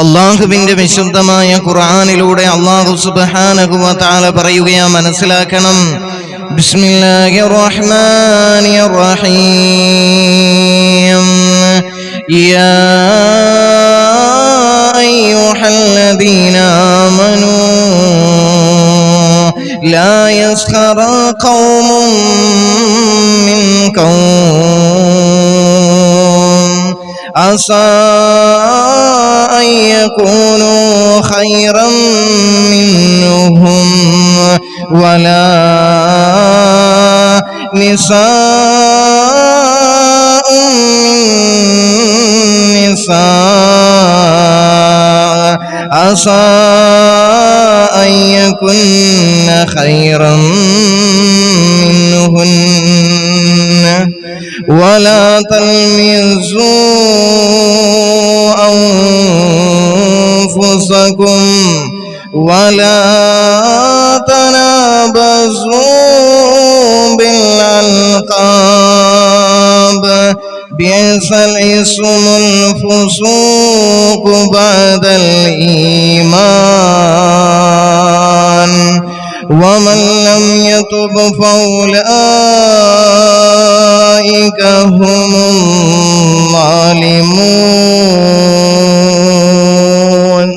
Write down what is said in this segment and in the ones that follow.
الله بند بشد ما يقرآن الوضع الله سبحانه وتعالى برأيوغي من سلاكنم بسم الله الرحمن الرحيم يا أيها الذين آمنوا لا يسخر قوم من قوم عسى أن يكونوا خيرا منهم ولا نساء نساء. عسى أن يكن خيرا منهن ولا تلمزوا أنفسكم ولا تنابزوا بالألقاب. بئس الاسم الفسوق بعد الإيمان. ومن لم يتب فأولئك هم الظالمون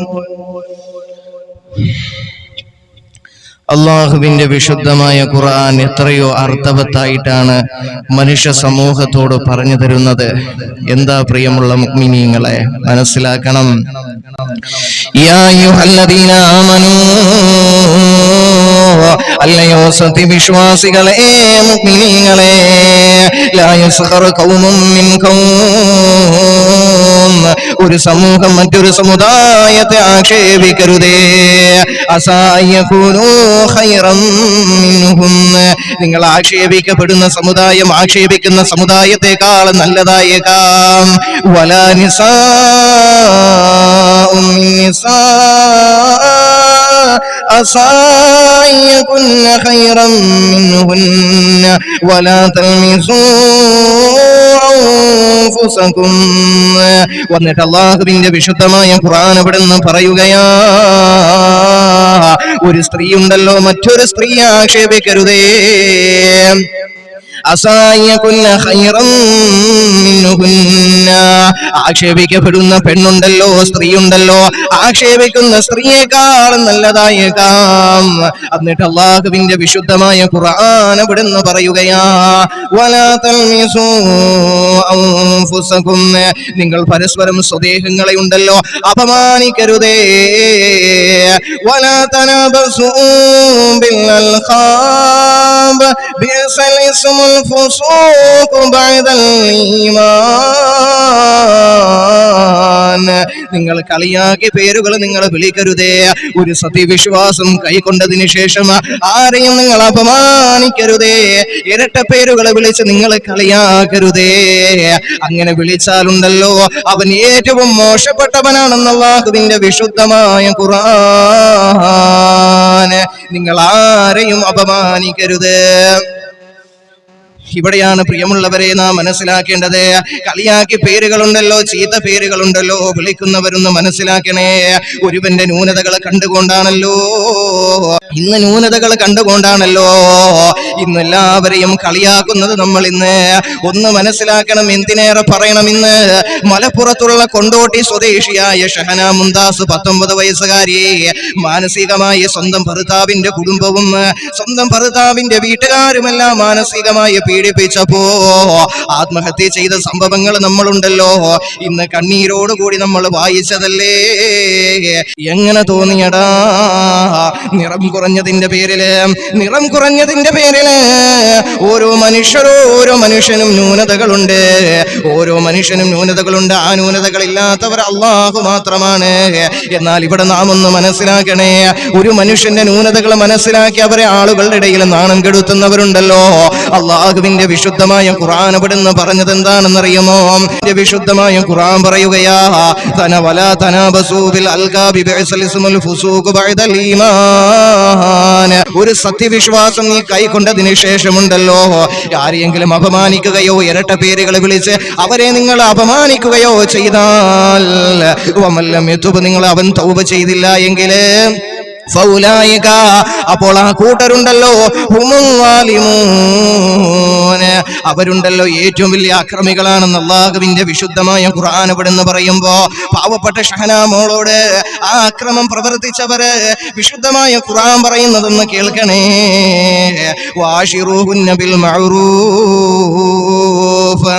അള്ളാഹുവിന്റെ വിശുദ്ധമായ ഖുർആൻ എത്രയോ അർത്ഥവത്തായിട്ടാണ് മനുഷ്യ സമൂഹത്തോട് പറഞ്ഞു തരുന്നത് എന്താ പ്രിയമുള്ള മുഅ്മിനീങ്ങളെ മനസ്സിലാക്കണം യാ അയ്യുഹല്ലദീന ആമനൂ അല്ലയോ ഒരു സമൂഹം മറ്റൊരു സമുദായത്തെ ആക്ഷേപിക്കരുതേ. നിങ്ങൾ ആക്ഷേപിക്കപ്പെടുന്ന സമുദായം ആക്ഷേപിക്കുന്ന സമുദായത്തെക്കാൾ നല്ലതായേക്കാം. വലാ നിസാഉം മിൻ നിസാ عسى أن يكن خيرا منهن ولا تلمسوا أنفسكم വന്നിട്ട് അള്ളാഹുവിന്റെ വിശുദ്ധമായ ഖുർആൻ അവിടെ നിന്ന് പറയുകയാ ഒരു സ്ത്രീ ഉണ്ടല്ലോ മറ്റൊരു സ്ത്രീ ആക്ഷേപിക്കരുതേ അസായകുന്ന ഖൈറം മിൻഹുന്ന ആക്ഷേപിക്കപ്പെടുന്ന പെണ്ണുണ്ടല്ലോ സ്ത്രീയുണ്ടല്ലോ. ആക്ഷേപിക്കുന്ന സ്ത്രീയേക്കാൾ നല്ലതായേക്കാം എന്നിട്ട് അള്ളാഹുവിന്റെ വിശുദ്ധമായ ഖുർആൻ അവിടുന്ന് പറയുകയാ നിങ്ങൾ പരസ്പരം സ്വദേഹങ്ങളെ ഉണ്ടല്ലോ അപമാനിക്കരുതേ. വലാ തനബസൂ ബിൽ അൽഖാബ് ബിഅസൽ ഇസ്മുൽ الفسوق بعد الإيمان നിങ്ങൾ കളിയാക്കി പേരുകൾ നിങ്ങൾ വിളിക്കരുതേ ഒരു സത്യവിശ്വാസം കൈക്കൊണ്ടതിന് ശേഷം ആരെയും നിങ്ങൾ അപമാനിക്കരുതേ ഇരട്ട പേരുകളെ വിളിച്ച് നിങ്ങൾ കളിയാക്കരുതേ അങ്ങനെ വിളിച്ചാലുണ്ടല്ലോ അവൻ ഏറ്റവും മോശപ്പെട്ടവനാണെന്ന് അള്ളാഹുവിന്റെ വിശുദ്ധമായ ഖുർആൻ നിങ്ങൾ ആരെയും അപമാനിക്കരുത് ഇവിടെയാണ് പ്രിയമുള്ളവരെ നാം മനസ്സിലാക്കേണ്ടത്. കളിയാക്കി പേരുകളുണ്ടല്ലോ ചീത്ത പേരുകളുണ്ടല്ലോ വിളിക്കുന്നവരൊന്ന് മനസ്സിലാക്കണേ. ഒരുവന്റെ ന്യൂനതകളെ കണ്ടുകൊണ്ടാണല്ലോ. ഇന്ന് ന്യൂനതകൾ കണ്ടുകൊണ്ടാണല്ലോ. ഇന്ന് എല്ലാവരെയും കളിയാക്കുന്നത് നമ്മൾ ഇന്ന്. ഒന്ന് മനസ്സിലാക്കണം എന്തിനേറെ പറയണം ഇന്ന്. മലപ്പുറത്തുള്ള കൊണ്ടോട്ടി സ്വദേശിയായ ഷഹന മുന്താസ് പത്തൊമ്പത് വയസ്സുകാരി മാനസികമായി സ്വന്തം ഭർത്താവിന്റെ കുടുംബവും സ്വന്തം ഭർത്താവിന്റെ വീട്ടുകാരുമെല്ലാം മാനസികമായി പീഡിപ്പിച്ചപ്പോ ആത്മഹത്യ ചെയ്ത സംഭവങ്ങൾ നമ്മളുണ്ടല്ലോ. ഇന്ന് കണ്ണീരോടുകൂടി നമ്മൾ വായിച്ചതല്ലേ? എങ്ങനെ തോന്നിയടാ? നിറം കുറഞ്ഞതിന്റെ പേരിൽ നിറം കുറഞ്ഞതിന്റെ പേരിൽ ഓരോ മനുഷ്യരോ ഓരോ മനുഷ്യനും ന്യൂനതകളുണ്ട്. ഓരോ മനുഷ്യനും ന്യൂനതകളുണ്ട്. ആ ന്യൂനതകൾ ഇല്ലാത്തവർ അള്ളാഹു മാത്രമാണ്. എന്നാൽ ഇവിടെ നാം ഒന്ന് മനസ്സിലാക്കണേ ഒരു മനുഷ്യന്റെ ന്യൂനതകൾ മനസ്സിലാക്കി അവരെ ആളുകളുടെ ഇടയിൽ നാണം കെടുത്തുന്നവരുണ്ടല്ലോ. അള്ളാഹുവിന്റെ അള്ളാഹുവിന്റെ വിശുദ്ധമായ ഖുർആൻ അവിടുന്ന് പറഞ്ഞത് എന്താണെന്നറിയുമോ? വിശുദ്ധമായ ഖുർആൻ പറയുകയാ തന ഇസ്മുൽ ഫുസൂഖ് ഈമാൻ. ഒരു സത്യവിശ്വാസം നീ കൈക്കൊണ്ടതിന് ശേഷമുണ്ടല്ലോ. ആരെയെങ്കിലും അപമാനിക്കുകയോ ഇരട്ട പേരുകൾ വിളിച്ച് അവരെ നിങ്ങൾ അപമാനിക്കുകയോ ചെയ്താൽ വമല്ലം നിങ്ങൾ അവൻ തൗബ ചെയ്തില്ല എങ്കിൽ അപ്പോൾ ആ കൂട്ടരുണ്ടല്ലോ. അവരുണ്ടല്ലോ ഏറ്റവും വലിയ അക്രമികളാണെന്ന് അള്ളാഹുവിന്റെ വിശുദ്ധമായ ഖുർആൻ ഇവിടുന്ന് പറയുമ്പോ പാവപ്പെട്ട ഷഹനാമോളോട് ആ അക്രമം പ്രവർത്തിച്ചവര് വിശുദ്ധമായ ഖുർആൻ പറയുന്നതെന്ന് കേൾക്കണേ. വാഷിറൂഹുന്ന ബിൽ മഅറൂഫ്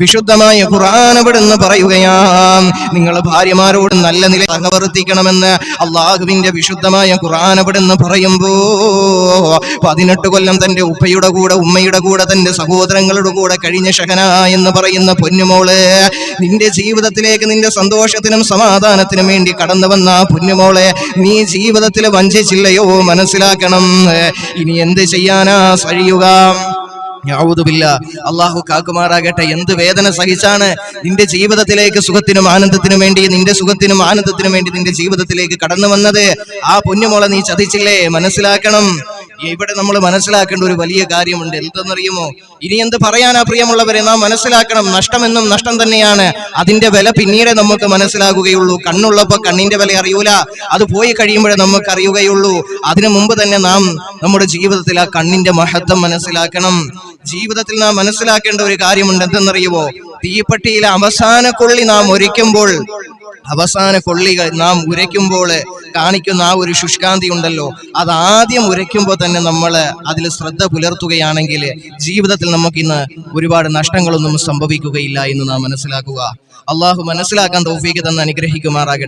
വിശുദ്ധമായ ഖുർആൻ ഇവിടുന്ന് പറയുകയാം നിങ്ങൾ ഭാര്യമാരോട് നല്ല നില സഹവർത്തിക്കണമെന്ന് അള്ളാഹുവിന്റെ വിശുദ്ധമായ ഖുർആൻ ഇവിടുന്ന് പറയുമ്പോ പതിനെട്ട് കൊല്ലം തന്റെ ഉപ്പയുടെ കൂടെ ഉമ്മയുടെ കൂടെ തന്റെ സഹോദരങ്ങളുടെ കൂടെ കഴിഞ്ഞ ഷഹന എന്ന് പറയുന്ന പൊന്നുമോൾ നിന്റെ ജീവിതത്തിലേക്ക് നിന്റെ സന്തോഷത്തിനും സമാധാനത്തിനും വേണ്ടി കടന്നു വന്ന പൊന്നുമോളെ നീ ജീവിതത്തിൽ വഞ്ചിച്ചില്ലയോ മനസ്സിലാക്കണം. ഇനി എന്ത് ചെയ്യാനാ യാവൂദുബില്ല അള്ളാഹു കാക്കുമാറാകട്ടെ എന്ത് വേദന സഹിച്ചാണ് നിന്റെ ജീവിതത്തിലേക്ക് സുഖത്തിനും ആനന്ദത്തിനും വേണ്ടി നിന്റെ സുഖത്തിനും ആനന്ദത്തിനും വേണ്ടി നിന്റെ ജീവിതത്തിലേക്ക് കടന്നു വന്നത്? ആ പൊന്നുമോളെ നീ ചതിച്ചില്ലേ? മനസ്സിലാക്കണം. ഇവിടെ നമ്മൾ മനസ്സിലാക്കേണ്ട ഒരു വലിയ കാര്യമുണ്ട്. എന്തെന്നറിയുമോ? ഇനി എന്ത് പറയാനാ പ്രിയമുള്ളവരെ? നാം മനസ്സിലാക്കണം. നഷ്ടമെന്നും നഷ്ടം തന്നെയാണ്. അതിന്റെ വില പിന്നീട് നമുക്ക് മനസ്സിലാകുകയുള്ളൂ. കണ്ണുള്ളപ്പോ കണ്ണിന്റെ വില അറിയൂല. അത് പോയി കഴിയുമ്പോഴേ നമുക്ക് അറിയുകയുള്ളൂ. അതിനു മുമ്പ് തന്നെ നാം നമ്മുടെ ജീവിതത്തിൽ ആ കണ്ണിന്റെ മഹത്വം മനസ്സിലാക്കണം. ജീവിതത്തിൽ നാം മനസ്സിലാക്കേണ്ട ഒരു കാര്യമുണ്ട് എന്തെന്നറിയുമോ തീപ്പെട്ടിയിലെ അവസാന കൊള്ളി നാം ഒരുക്കുമ്പോൾ അവസാന കൊള്ളികൾ നാം ഉരയ്ക്കുമ്പോൾ കാണിക്കുന്ന ആ ഒരു ശുഷ്കാന്തി ഉണ്ടല്ലോ. അത് ആദ്യം ഉരയ്ക്കുമ്പോൾ തന്നെ നമ്മൾ അതിൽ ശ്രദ്ധ പുലർത്തുകയാണെങ്കിൽ ജീവിതത്തിൽ നമുക്കിന്ന് ഒരുപാട് നഷ്ടങ്ങളൊന്നും സംഭവിക്കുകയില്ല എന്ന് നാം മനസ്സിലാക്കുക. അള്ളാഹു മനസ്സിലാക്കാൻ തോഫീക്ക് തന്നെ അനുഗ്രഹിക്കുമാറാകട്ടെ.